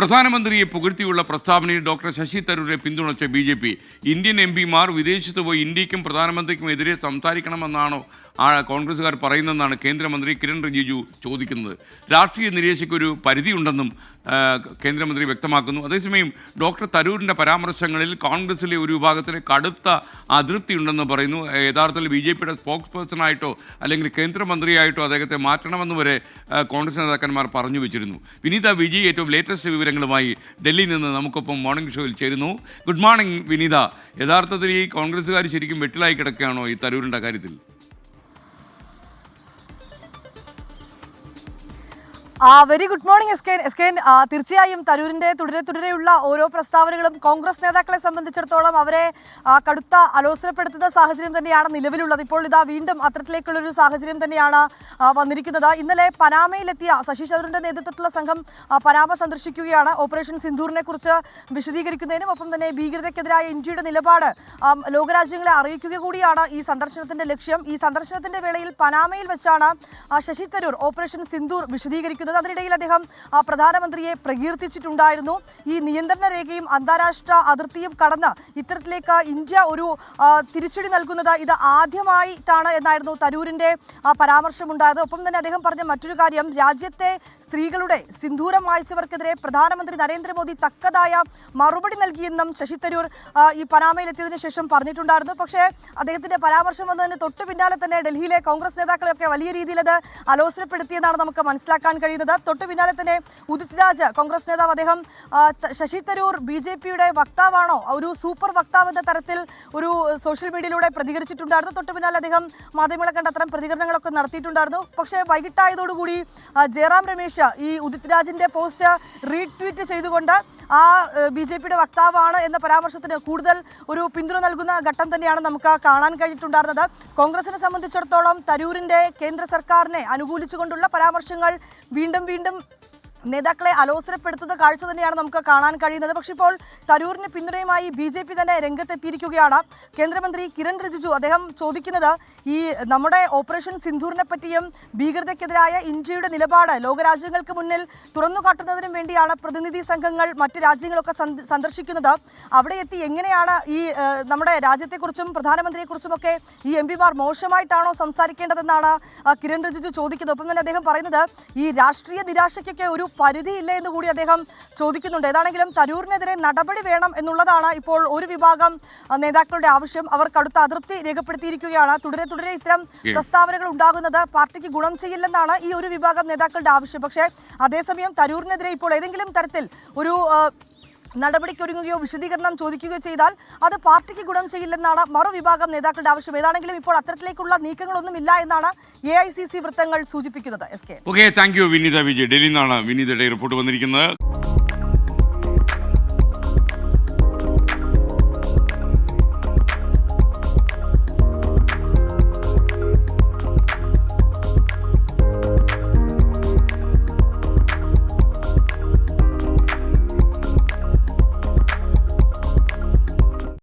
പ്രധാനമന്ത്രിയെ പുകഴ്ത്തിയുള്ള പ്രസ്താവനയിൽ ഡോക്ടർ ശശി തരൂരെ പിന്തുണച്ച B J P. Indian M പിമാർ വിദേശത്ത് പോയി ഇന്ത്യക്കും പ്രധാനമന്ത്രിക്കും എതിരെ സംസാരിക്കണമെന്നാണോ ആ കോൺഗ്രസ്സുകാർ പറയുന്നതെന്നാണ് കേന്ദ്രമന്ത്രി കിരൺ റിജിജു ചോദിക്കുന്നത്. രാഷ്ട്രീയ നിരീക്ഷയ്ക്കൊരു പരിധിയുണ്ടെന്നും കേന്ദ്രമന്ത്രി വ്യക്തമാക്കുന്നു. അതേസമയം ഡോക്ടർ തരൂരിന്റെ പരാമർശങ്ങളിൽ കോൺഗ്രസിലെ ഒരു വിഭാഗത്തിന് കടുത്ത അതൃപ്തിയുണ്ടെന്ന് പറയുന്നു. യഥാർത്ഥത്തിൽ ബി ജെ പിയുടെ സ്പോക്സ് പേഴ്സണായിട്ടോ അല്ലെങ്കിൽ കേന്ദ്രമന്ത്രിയായിട്ടോ അദ്ദേഹത്തെ മാറ്റണമെന്ന് വരെ കോൺഗ്രസ് നേതാക്കന്മാർ പറഞ്ഞു വെച്ചിരുന്നു. വിനീത വിജയ് ഏറ്റവും ലേറ്റസ്റ്റ് വിവരങ്ങളുമായി ഡൽഹിയിൽ നിന്ന് നമുക്കൊപ്പം മോർണിംഗ് ഷോയിൽ ചേരുന്നു. Good morning Vineetha. യഥാർത്ഥത്തിൽ ഈ കോൺഗ്രസ്സുകാർ ശരിക്കും വെട്ടിലായി കിടക്കുകയാണോ ഈ തരൂരിന്റെ കാര്യത്തിൽ? Very good morning S K S K തീർച്ചയായും തരൂരിന്റെ തുടരെ തുടരെയുള്ള ഓരോ പ്രസ്താവനകളും കോൺഗ്രസ് നേതാക്കളെ സംബന്ധിച്ചിടത്തോളം അവരെ കടുത്ത അലോസരപ്പെടുത്തുന്ന സാഹചര്യം തന്നെയാണ് നിലവിലുള്ളത്. ഇപ്പോൾ ഇതാ വീണ്ടും അത്തരത്തിലേക്കുള്ളൊരു സാഹചര്യം തന്നെയാണ് വന്നിരിക്കുന്നത്. ഇന്നലെ പനാമയിലെത്തിയ ശശി തരൂരിന്റെ നേതൃത്വത്തിലുള്ള സംഘം പനാമ സന്ദർശിക്കുകയാണ്. ഓപ്പറേഷൻ സിന്ധൂറിനെ കുറിച്ച് വിശദീകരിക്കുന്നതിനും ഒപ്പം തന്നെ ഭീകരതയ്ക്കെതിരായ ഇന്ത്യയുടെ നിലപാട് ലോകരാജ്യങ്ങളെ അറിയിക്കുക കൂടിയാണ് ഈ സന്ദർശനത്തിന്റെ ലക്ഷ്യം. ഈ സന്ദർശനത്തിന്റെ വേളയിൽ പനാമയിൽ വെച്ചാണ് ശശി തരൂർ ഓപ്പറേഷൻ സിന്ധൂർ വിശദീകരിക്കുന്നത്. അതിനിടയിൽ അദ്ദേഹം പ്രധാനമന്ത്രിയെ പ്രകീർത്തിച്ചിട്ടുണ്ടായിരുന്നു. ഈ നിയന്ത്രണ രേഖയും അന്താരാഷ്ട്ര അതിർത്തിയും കടന്ന് ഇത്തരത്തിലേക്ക് ഇന്ത്യ ഒരു തിരിച്ചടി നൽകുന്നത് ഇത് ആദ്യമായിട്ടാണ് എന്നായിരുന്നു തരൂരിന്റെ പരാമർശമുണ്ടായത്. ഒപ്പം തന്നെ അദ്ദേഹം പറഞ്ഞ മറ്റൊരു കാര്യം രാജ്യത്തെ സ്ത്രീകളുടെ സിന്ദൂരം വായിച്ചവർക്കെതിരെ പ്രധാനമന്ത്രി നരേന്ദ്രമോദി തക്കതായ മറുപടി നൽകിയെന്നും ശശി തരൂർ ഈ പനാമയിൽ എത്തിയതിനു ശേഷം പറഞ്ഞിട്ടുണ്ടായിരുന്നു. പക്ഷേ അദ്ദേഹത്തിന്റെ പരാമർശം വന്നതിന് തൊട്ടു പിന്നാലെ തന്നെ ഡൽഹിയിലെ കോൺഗ്രസ് നേതാക്കളെയൊക്കെ വലിയ രീതിയിൽ അത് അലോസരപ്പെടുത്തിയെന്നാണ് നമുക്ക് മനസ്സിലാക്കാൻ കഴിയുന്നത്. തൊട്ടു പിന്നാലെ തന്നെ ഉദിത് രാജ് കോൺഗ്രസ് നേതാവ്. അദ്ദേഹം ശശി തരൂർ ബി ജെ പിയുടെ വക്താവാണോ? ഒരു സൂപ്പർ വക്താവ് എന്ന തരത്തിൽ ഒരു സോഷ്യൽ മീഡിയയിലൂടെ പ്രതികരിച്ചിട്ടുണ്ടായിരുന്നു. തൊട്ടു പിന്നാലെ അദ്ദേഹം മാധ്യമങ്ങളെ കണ്ട് അത്തരം പ്രതികരണങ്ങളൊക്കെ നടത്തിയിട്ടുണ്ടായിരുന്നു. പക്ഷേ വൈകിട്ടായതോടുകൂടി ജയറാം രമേശ് ഈ ഉദിത് രാജിന്റെ പോസ്റ്റ് റീട്വീറ്റ് ചെയ്തുകൊണ്ട് ആ ബി ജെ പിയുടെ വക്താവാണ് എന്ന പരാമർശത്തിന് കൂടുതൽ ഒരു പിന്തുണ നൽകുന്ന ഘട്ടം തന്നെയാണ് നമുക്ക് കാണാൻ കഴിഞ്ഞിട്ടുണ്ടായിരുന്നത്. കോൺഗ്രസിനെ സംബന്ധിച്ചിടത്തോളം തരൂരിന്റെ കേന്ദ്ര സർക്കാരിനെ അനുകൂലിച്ചുകൊണ്ടുള്ള പരാമർശങ്ങൾ വീണ്ടും വീണ്ടും നേതാക്കളെ അലോസരപ്പെടുത്തുന്ന കാഴ്ച തന്നെയാണ് നമുക്ക് കാണാൻ കഴിയുന്നത്. പക്ഷേ ഇപ്പോൾ തരൂരിന് പിന്തുണയുമായി ബി ജെ പി തന്നെ രംഗത്തെത്തിയിരിക്കുകയാണ്. കേന്ദ്രമന്ത്രി കിരൺ റിജിജു അദ്ദേഹം ചോദിക്കുന്നത് ഈ നമ്മുടെ ഓപ്പറേഷൻ സിന്ധൂറിനെ പറ്റിയും ഭീകരതയ്ക്കെതിരായ ഇന്ത്യയുടെ നിലപാട് ലോകരാജ്യങ്ങൾക്ക് മുന്നിൽ തുറന്നു കാട്ടുന്നതിനും വേണ്ടിയാണ് പ്രതിനിധി സംഘങ്ങൾ മറ്റ് രാജ്യങ്ങളൊക്കെ സന്ദ- സന്ദർശിക്കുന്നത്. അവിടെ എത്തി എങ്ങനെയാണ് ഈ നമ്മുടെ രാജ്യത്തെക്കുറിച്ചും പ്രധാനമന്ത്രിയെക്കുറിച്ചുമൊക്കെ ഈ എം പിമാർ മോശമായിട്ടാണോ സംസാരിക്കേണ്ടതെന്നാണ് കിരൺ റിജിജു ചോദിക്കുന്നത്. ഒപ്പം തന്നെ അദ്ദേഹം പറയുന്നത് ഈ രാഷ്ട്രീയ നിരാശയ്ക്കൊക്കെ ഒരു പരിധിയില്ല എന്ന് കൂടി അദ്ദേഹം ചോദിക്കുന്നുണ്ട്. ഏതാണെങ്കിലും തരൂരിനെതിരെ നടപടി വേണം എന്നുള്ളതാണ് ഇപ്പോൾ ഒരു വിഭാഗം നേതാക്കളുടെ ആവശ്യം. അവർ കടുത്ത അതൃപ്തി രേഖപ്പെടുത്തിയിരിക്കുകയാണ്. തുടരെ തുടരെ ഇത്തരം പ്രസ്താവനകൾ ഉണ്ടാകുന്നത് പാർട്ടിക്ക് ഗുണം ചെയ്യില്ലെന്നാണ് ഈ ഒരു വിഭാഗം നേതാക്കളുടെ ആവശ്യം. പക്ഷേ അതേസമയം തരൂരിനെതിരെ ഇപ്പോൾ ഏതെങ്കിലും തരത്തിൽ ഒരു നടപടിക്കൊരുങ്ങുകയോ വിശദീകരണം ചോദിക്കുകയോ ചെയ്താൽ അത് പാർട്ടിക്ക് ഗുണം ചെയ്യില്ലെന്നാണ് മറുവിഭാഗം നേതാക്കളുടെ ആവശ്യം. ഏതാണെങ്കിലും ഇപ്പോൾ അത്തരത്തിലേക്കുള്ള നീക്കങ്ങളൊന്നുമില്ല എന്നാണ് എ ഐ സി സി വൃത്തങ്ങൾ സൂചിപ്പിക്കുന്നത്. S K okay thank you Vineetha Vijay. ഡൽഹിയിൽ നിന്നാണ് വിനീതയുടെ റിപ്പോർട്ട് വന്നിരിക്കുന്നത്.